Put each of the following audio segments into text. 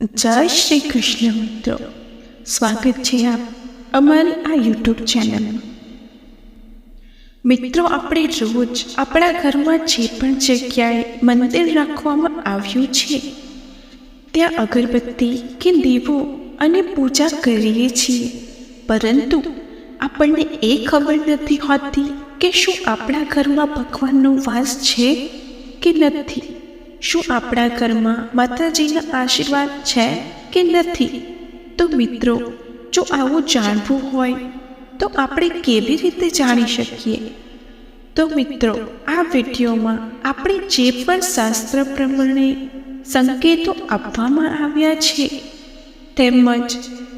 જય શ્રી કૃષ્ણ મિત્રો. સ્વાગત છે આપ અમારી આ યુટ્યુબ ચેનલમાં મિત્રો, આપણે રોજ આપણા ઘરમાં જે પણ જગ્યાએ મંદિર રાખવામાં આવ્યું છે, ત્યાં અગરબત્તી કે દીવો અને પૂજા કરીએ છીએ. પરંતુ આપણને એ ખબર નથી હોતી કે શું આપણા ઘરમાં ભગવાનનો વાસ છે કે નથી. શું આપણા ઘરમાં માતાજીના આશીર્વાદ છે કે નથી? તો મિત્રો, જો આવું જાણવું હોય, તો આપણે કેવી રીતે જાણી શકીએ? તો મિત્રો, આ વિડીયોમાં આપણે જે પણ શાસ્ત્ર પ્રમાણે સંકેતો આપવામાં આવ્યા છે, તેમજ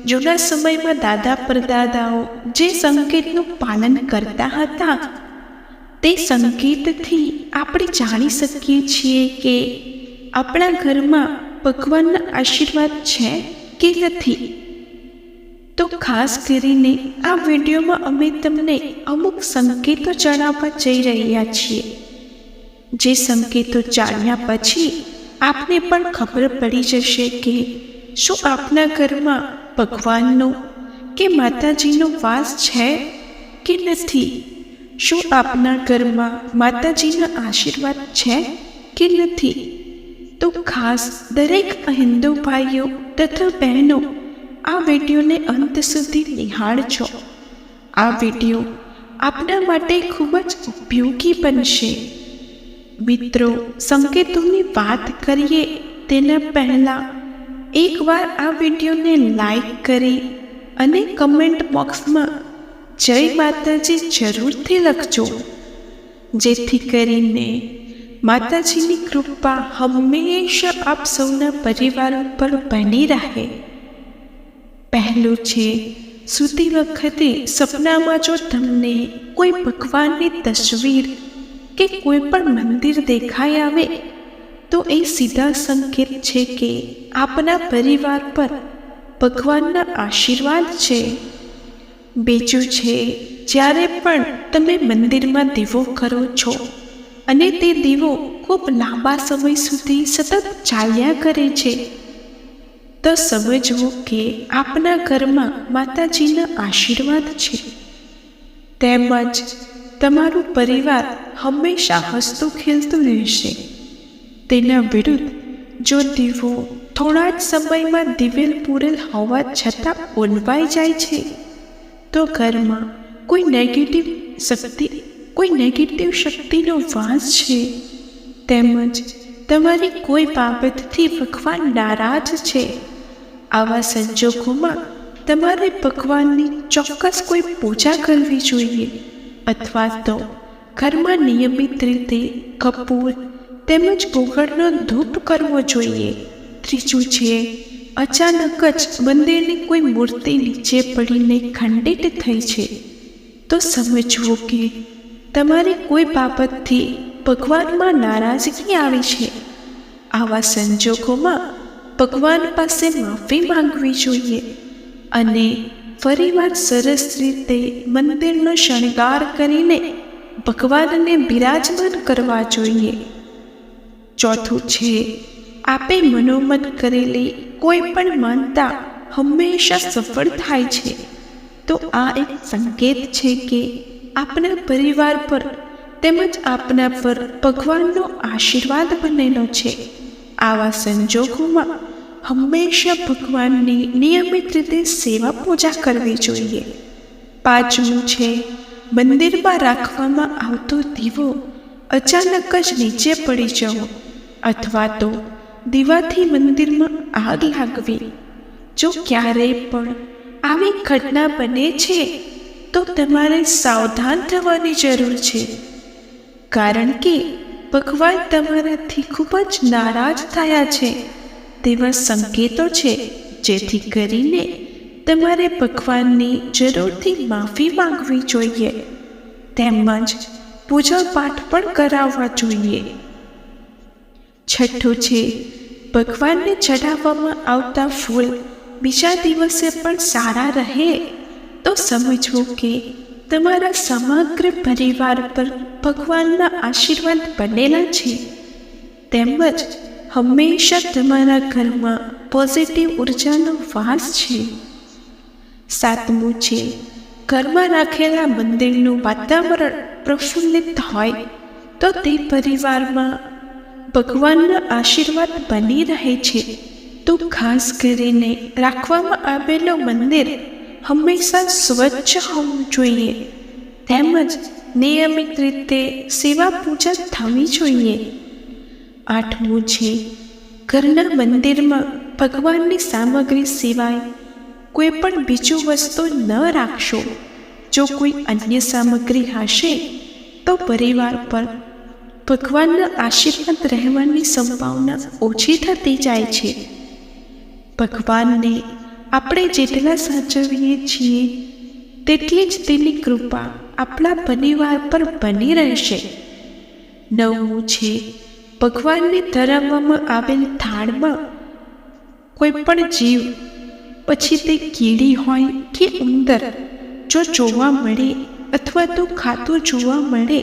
જૂના સમયમાં દાદા પરદાદાઓ જે સંકેતનું પાલન કરતા હતા તે સંકેતથી આપણે જાણી શકીએ છીએ કે આપણા ઘરમાં ભગવાનના આશીર્વાદ છે કે નથી? તો ખાસ કરીને આ વિડીયોમાં અમે તમને અમુક સંકેતો જણાવવા જઈ રહ્યા છીએ. જે સંકેતો જાણ્યા પછી આપને પણ ખબર પડી જશે કે શું આપના ઘરમાં ભગવાનનો કે માતાજીનો વાસ છે કે નથી? શું આપના ઘરમાં માતાજીના આશીર્વાદ છે કે નથી? તો ખાસ દરેક હિન્દુ ભાઈઓ તથા બહેનો આ વિડીયોને અંત સુધી નિહાળજો. આ વીડિયો આપના માટે ખૂબ જ ઉપયોગી બનશે. મિત્રો, સંકેતોની વાત કરીએ તેના પહેલાં એકવાર આ વિડીયોને લાઈક કરી અને કમેન્ટ બોક્સમાં જય માતાજી જરૂરથી લખજો. જેથી કરીને માતાજીની કૃપા હંમેશા આપ સૌના પરિવારો ઉપર બની રહે. પહેલું છે, સૂતી વખતે સપનામાં જો તમને કોઈ ભગવાનની તસવીર કે કોઈ પણ મંદિર દેખાઈ આવે, તો એ સીધા સંકેત છે કે આપના પરિવાર પર ભગવાનના આશીર્વાદ છે. બીજું છે, જ્યારે પણ તમે મંદિરમાં દીવો કરો છો અને તે દીવો ખૂબ લાંબા સમય સુધી સતત ચાલ્યા કરે છે, તો સમજવું કે આપના ઘરમાં માતાજીના આશીર્વાદ છે. તેમજ તમારું પરિવાર હંમેશા હસતું ખેલતું રહેશે. તેના વિરુદ્ધ જો દીવો થોડા જ સમયમાં દિવેલ પૂરેલ હોવા છતાં ઓલવાઈ જાય છે તો ઘરમાં કોઈ નેગેટિવ શક્તિ, કોઈ નેગેટિવ શક્તિનો વાસ છે. તેમજ તમારી કોઈ બાબતથી ભગવાન નારાજ છે. આવા સંજોગોમાં તમારે ભગવાનની ચોક્કસ કોઈ પૂજા કરવી જોઈએ. અથવા તો ઘરમાં નિયમિત રીતે કપૂર તેમજ ગોગળનો ધૂપ કરવો જોઈએ. ત્રીજું છે અચાનક જ મંદિરની કોઈ મૂર્તિ નીચે પડીને ખંડિત થઈ છે. તો સમજવું કે તમારી કોઈ બાબતથી ભગવાનમાં નારાજગી આવી છે. આવા સંજોગોમાં ભગવાન પાસે માફી માંગવી જોઈએ અને ફરીવાર સરસ રીતે મંદિરનો શણગાર કરીને ભગવાનને બિરાજમાન કરવા જોઈએ. ચોથું છે આપે મનોમત કરેલી કોઈ પણ માનતા હંમેશા સફળ થાય છે. તો આ એક સંકેત છે કે આપના પરિવાર પર તેમજ આપના પર ભગવાનનો આશીર્વાદ બનેલો છે. આવા સંજોગોમાં હંમેશા ભગવાનની નિયમિત રીતે સેવા પૂજા કરવી જોઈએ. પાંચમું છે, મંદિરમાં રાખવામાં આવતો દીવો અચાનક જ નીચે પડી જવો અથવા તો દીવાથી મંદિરમાં આગ લાગવી. જો ક્યારેય પણ આવી ઘટના બને છે, તો તમારે સાવધાન થવાની જરૂર છે. કારણ કે ભગવાન તમારાથી ખૂબ જ નારાજ થયા છે. તેવા સંકેતો છે, જેથી કરીને તમારે ભગવાનની જરૂરથી માફી માંગવી જોઈએ. તેમજ પૂજા પાઠ પણ કરાવવા જોઈએ. છઠ્ઠું છે ભગવાનને ચઢાવવામાં આવતા ફૂલ બીજા દિવસે પણ સારા રહે તો સમજવું કે તમારા સમગ્ર પરિવાર પર ભગવાનના આશીર્વાદ બનેલા છે. તેમજ હંમેશા તમારા ઘરમાં પોઝિટિવ ઉર્જાનો વાસ છે. સાતમું છે, ઘરમાં રાખેલા મંદિરનું વાતાવરણ પ્રફુલ્લિત હોય તો તે પરિવારમાં ભગવાનના આશીર્વાદ બની રહે છે. તો ખાસ કરીને રાખવામાં આવેલું મંદિર હંમેશા સ્વચ્છ હોવું જોઈએ. તેમજ નિયમિત રીતે સેવા પૂજા થવી જોઈએ. આઠમું છે, ઘરના મંદિરમાં ભગવાનની સામગ્રી સિવાય કોઈ પણ બીજું વસ્તુ ન રાખશો. જો કોઈ અન્ય સામગ્રી હશે, તો પરિવાર પર ભગવાનના આશીર્વાદ રહેવાની સંભાવના ઓછી થતી જાય છે. ભગવાનને આપણે જેટલા સાચવીએ છીએ, તેટલી જ તેની કૃપા આપણા પરિવાર પર બની રહેશે. નવમું છે, ભગવાનને ધરાવવામાં આવેલ થાળમાં કોઈ પણ જીવ પછી તે કીડી હોય કે ઉંદર, જો જોવા મળે અથવા તો ખાતું જોવા મળે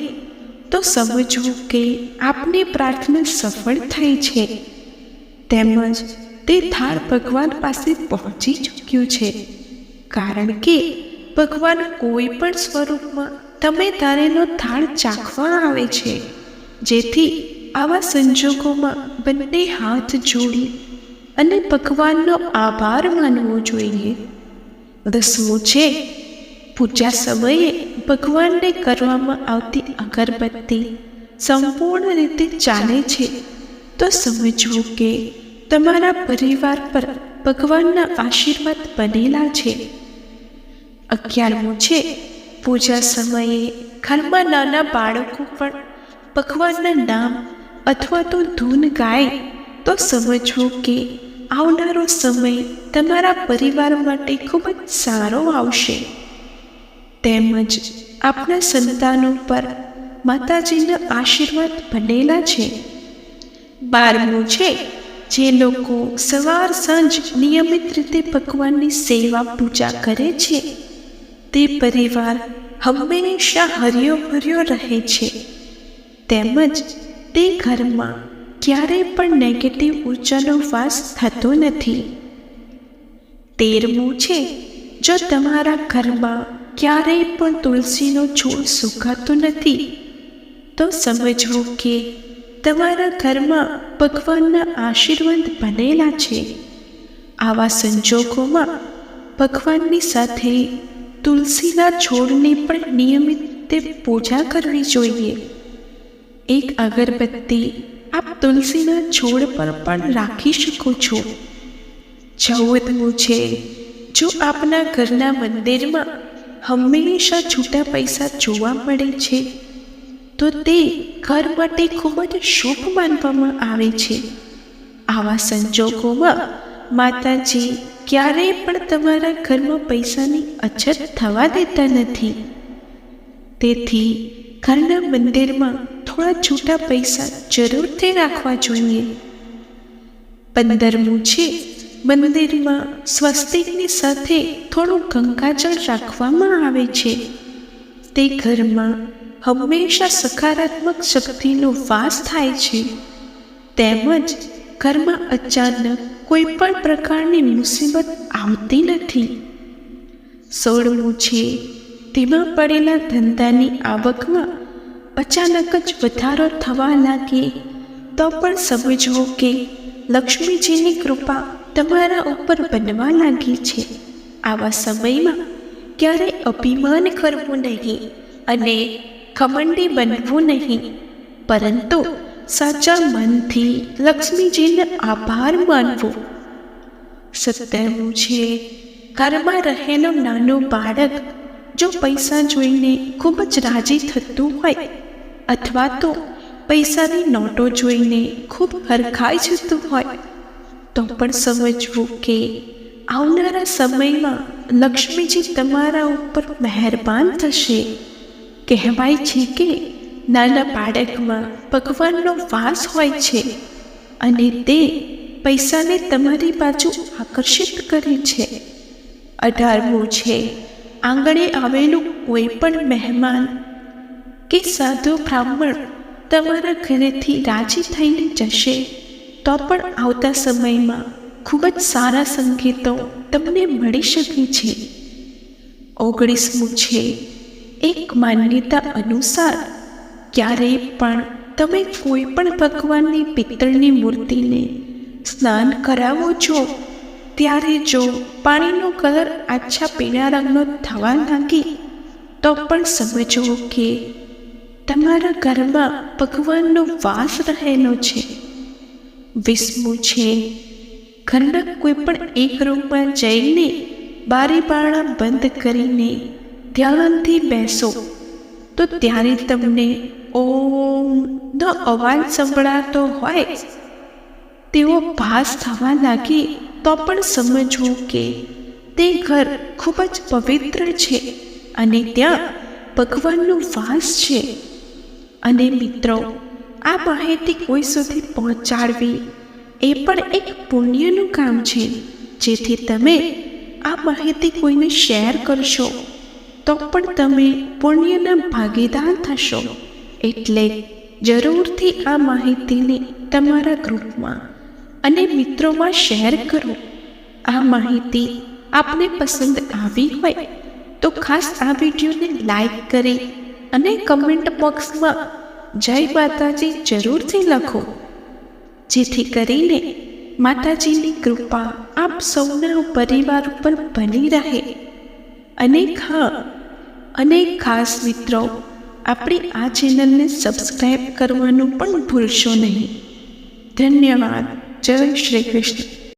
તો સમજવું કે આપની પ્રાર્થના સફળ થઈ છે. તેમજ તે થાળ ભગવાન પાસે પહોંચી ચૂક્યું છે. કારણ કે ભગવાન કોઈ પણ સ્વરૂપમાં તમે તારેનો થાળ ચાખવા આવે છે. જેથી આવા સંજોગોમાં બંને હાથ જોડી અને ભગવાનનો આભાર માનવો જોઈએ. રસમો છે, પૂજા સમયે ભગવાનને કરવામાં આવતી અગરબત્તી સંપૂર્ણ રીતે ચાલે છે. તો સમજવું કે તમારા પરિવાર પર ભગવાનના આશીર્વાદ બનેલા છે. અગિયારમું છે, પૂજા સમયે ઘરમાં નાના બાળકો પણ ભગવાનના નામ અથવા તો ધૂન ગાય. તો સમજવું કે આવનારો સમય તમારા પરિવાર માટે ખૂબ જ સારો આવશે. તેમજ આપણા સંતાનો પર માતાજીના આશીર્વાદ બનેલા છે. બારમું છે, જે લોકો સવાર સાંજ નિયમિત રીતે ભગવાનની સેવા પૂજા કરે છે, તે પરિવાર હંમેશા હર્યો ભર્યો રહે છે. તેમજ તે ઘરમાં ક્યારેય પણ નેગેટિવ ઉર્જાનો વાસ થતો નથી. તેરમું છે, જો તમારા ઘરમાં ક્યારેય પણ તુલસીનો છોડ સુકાતો નથી. તો સમજવું કે તમારા ઘરમાં ભગવાનના આશીર્વાદ બનેલા છે. આવા સંજોગોમાં ભગવાનની સાથે તુલસીના છોડની પણ નિયમિત તે પૂજા કરવી જોઈએ. એક અગરબત્તી આપ તુલસીના છોડ પર પણ રાખી શકો છો. ચૌદમું છે, જો આપના ઘરના મંદિરમાં હંમેશા છૂટા પૈસા જોવા મળે છે. તો તે ઘર માટે ખૂબ જ શુભ માનવામાં આવે છે. આવા સંજોગોમાં માતાજી ક્યારેય પણ તમારા ઘરમાં પૈસાની અછત થવા દેતા નથી. તેથી ઘરના મંદિરમાં થોડા છૂટા પૈસા જરૂરથી રાખવા જોઈએ. પંદરમું છે મંદિરમાં સ્વસ્તિકની સાથે થોડું ગંગાજળ રાખવામાં આવે છે. તે ઘરમાં હંમેશા સકારાત્મક શક્તિનો વાસ થાય છે. તેમજ ઘરમાં અચાનક કોઈ પણ પ્રકારની મુસીબત આવતી નથી. સોળમું છે, તેમાં પડેલા ધંધાની આવકમાં અચાનક જ વધારો થવા લાગે. તો પણ સમજવો કે લક્ષ્મીજીની કૃપા તમારા ઉપર બનવા લાગી છે. આવા સમયમાં ક્યારેય અભિમાન કરવું નહીં અને ખમંડી બનવું નહીં. પરંતુ સાચા મનથી લક્ષ્મીજીને આભાર માનવો. સત્તરમું છે, ઘરમાં રહેલો નાનો બાળક જો પૈસા જોઈને ખૂબ જ રાજી થતું હોય અથવા તો પૈસાની નોટો જોઈને ખૂબ હરખાઈ જતું હોય તો પણ સમજવું કે આવનારા સમયમાં લક્ષ્મીજી તમારા ઉપર મહેરબાન થશે. કહેવાય છે કે નાના બાળકમાં ભગવાનનો વાસ હોય છે અને તે પૈસાને તમારી બાજુ આકર્ષિત કરે છે. અઢારમું છે, આંગણે આવેલું કોઈ પણ મહેમાન કે સાધુ બ્રાહ્મણ તમારા ઘરેથી રાજી થઈને જશે. તો પણ આવતા સમયમાં ખૂબ જ સારા સંકેતો તમને મળી શકે છે. ઓગણીસમું છે એક માન્યતા અનુસાર ક્યારેય પણ તમે કોઈ પણ ભગવાનની પિત્તળની મૂર્તિને સ્નાન કરાવો છો, ત્યારે જો પાણીનો કલર આછા પીળા રંગનો થવા લાગે, તો પણ સમજો કે તમારા ઘરમાં ભગવાનનો વાસ રહેલો છે. વીસમું છે. ઘરના કોઈ પણ એક રૂમમાં જઈને બારી બારણા બંધ કરીને ધ્યાનથી બેસો. તો ત્યારે તમને ઓમનો અવાજ સંભળાતો હોય. તેવો ભાસ થવા લાગે તો પણ સમજવું કે તે ઘર ખૂબ જ પવિત્ર છે અને ત્યાં ભગવાનનો વાસ છે. અને મિત્રો આ માહિતી કોઈ સુધી પહોંચાડવી એ પણ એક પુણ્યનું કામ છે. જેથી તમે આ માહિતી કોઈને શેર કરશો, તો પણ તમે પુણ્યના ભાગીદાર થશો. એટલે જરૂરથી આ માહિતીને તમારા ગ્રુપમાં અને મિત્રોમાં શેર કરો. આ માહિતી આપને પસંદ આવી હોય તો ખાસ આ વિડીયોને લાઈક કરી અને કમેન્ટ બોક્સમાં જય માતાજી જરૂરથી લખો. જેથી કરીને માતાજીની કૃપા આપ સૌના પરિવાર ઉપર બની રહે. અને હા, અનેક ખાસ મિત્રો, આપણી આ ચેનલને સબસ્ક્રાઈબ કરવાનું પણ ભૂલશો નહીં. ધન્યવાદ. જય શ્રી કૃષ્ણ.